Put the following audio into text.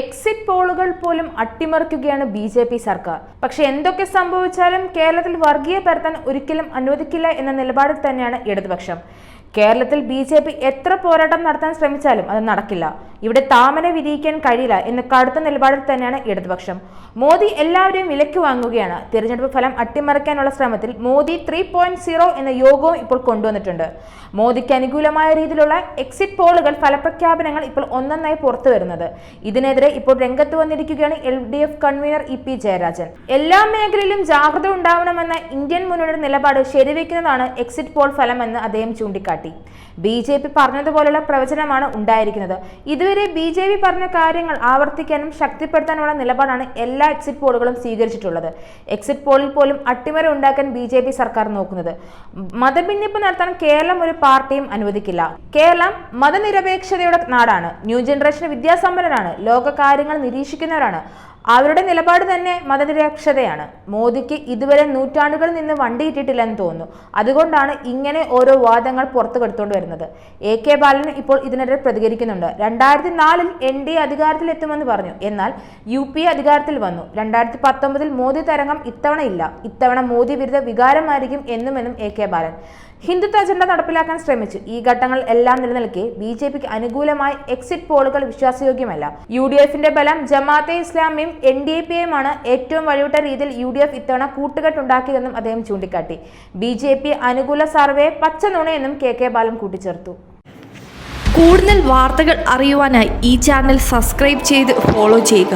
Exit പോളുകൾ പോലും അട്ടിമറിക്കുകയാണ് B J P സർക്കാർ. പക്ഷെ എന്തൊക്കെ സംഭവിച്ചാലും കേരളത്തിൽ വർഗീയ പരത്താൻ ഒരിക്കലും അനുവദിക്കില്ല എന്ന നിലപാടിൽ തന്നെയാണ് ഇടതുപക്ഷം. കേരളത്തിൽ ബി എത്ര പോരാട്ടം നടത്താൻ ശ്രമിച്ചാലും അത് നടക്കില്ല. ഇവിടെ താമന വിധിക്കാൻ കഴിയില്ല എന്ന കടുത്ത നിലപാടിൽ തന്നെയാണ് ഇടതുപക്ഷം. മോദി എല്ലാവരെയും വിലക്ക് വാങ്ങുകയാണ്. തിരഞ്ഞെടുപ്പ് ഫലം അട്ടിമറിക്കാനുള്ള ശ്രമത്തിൽ മോദി ത്രീ പോയിന്റ് സീറോ എന്ന യോഗവും ഇപ്പോൾ കൊണ്ടുവന്നിട്ടുണ്ട്. മോദിക്ക് അനുകൂലമായ രീതിയിലുള്ള എക്സിറ്റ് പോളുകൾ ഫലപ്രഖ്യാപനങ്ങൾ ഇപ്പോൾ ഒന്നൊന്നായി പുറത്തു വരുന്നത്. ഇതിനെതിരെ ഇപ്പോൾ രംഗത്ത് വന്നിരിക്കുകയാണ് L D F convener E P Jayarajan. എല്ലാ മേഖലയിലും ജാഗ്രത ഉണ്ടാവണമെന്ന ഇന്ത്യൻ മുന്നണിയുടെ നിലപാട് ശരിവെക്കുന്നതാണ് എക്സിറ്റ് പോൾ ഫലമെന്ന് അദ്ദേഹം ചൂണ്ടിക്കാട്ടി. ബി ജെ പി പറഞ്ഞതുപോലുള്ള പ്രവചനമാണ് ഉണ്ടായിരിക്കുന്നത്. ഇതുവരെ ബി ജെ പി പറഞ്ഞ കാര്യങ്ങൾ ആവർത്തിക്കാനും ശക്തിപ്പെടുത്താനുമുള്ള നിലപാടാണ് എല്ലാ എക്സിറ്റ് പോളുകളും സ്വീകരിച്ചിട്ടുള്ളത്. എക്സിറ്റ് പോളിൽ പോലും അട്ടിമറി ഉണ്ടാക്കാൻ ബി ജെ പി സർക്കാർ നോക്കുന്നത്. മതഭിന്നിപ്പ് നടത്താൻ കേരളം ഒരു പാർട്ടിയും അനുവദിക്കില്ല. കേരളം മതനിരപേക്ഷതയുടെ നാടാണ്. ന്യൂ ജനറേഷൻ വിദ്യാസമ്പന്നരാണ്. ലോക കാര്യങ്ങൾ നിരീക്ഷിക്കുന്നവരാണ്. അവരുടെ നിലപാട് തന്നെ മതനിരക്ഷതയാണ് മോദിക്ക് ഇതുവരെ നൂറ്റാണ്ടുകളിൽ നിന്ന് വണ്ടിയിട്ടിട്ടില്ലെന്ന് തോന്നുന്നു. അതുകൊണ്ടാണ് ഇങ്ങനെ ഓരോ വാദങ്ങൾ പുറത്തു കെടുത്തുകൊണ്ട് വരുന്നത്. എ കെ ബാലൻ ഇപ്പോൾ ഇതിനെതിരെ പ്രതികരിക്കുന്നുണ്ട്. രണ്ടായിരത്തി നാലിൽ എൻ ഡി എ അധികാരത്തിലെത്തുമെന്ന് പറഞ്ഞു. എന്നാൽ യു പി അധികാരത്തിൽ വന്നു. രണ്ടായിരത്തി പത്തൊമ്പതിൽ മോദി തരംഗം ഇത്തവണ ഇല്ല. ഇത്തവണ മോദി വിരുദ്ധ വികാരമായിരിക്കും എന്നുമെന്നും A K Balan. Hindutva agenda നടപ്പിലാക്കാൻ ശ്രമിച്ചു ഈ ഘട്ടങ്ങൾ എല്ലാം നിലനിൽക്കെ ബി ജെ പിക്ക് അനുകൂലമായി എക്സിറ്റ് പോളുകൾ വിശ്വാസയോഗ്യമല്ല. യു ഡി എഫിന്റെ ബലം ജമാഅത്തെ ഇസ്ലാമിയും എൻ ഡി എ പിയുമാണ് ഏറ്റവും വഴിവിട്ട രീതിയിൽ യു ഡി എഫ് ഇത്തവണ കൂട്ടുകെട്ടുണ്ടാക്കിയതെന്നും അദ്ദേഹം ചൂണ്ടിക്കാട്ടി. ബി ജെ പി അനുകൂല സർവേ പച്ച നുണയെന്നും കെ കെ ബാലൻ കൂട്ടിച്ചേർത്തു. കൂടുതൽ വാർത്തകൾ അറിയുവാനായി ഈ ചാനൽ സബ്സ്ക്രൈബ് ചെയ്ത് ഫോളോ ചെയ്യുക.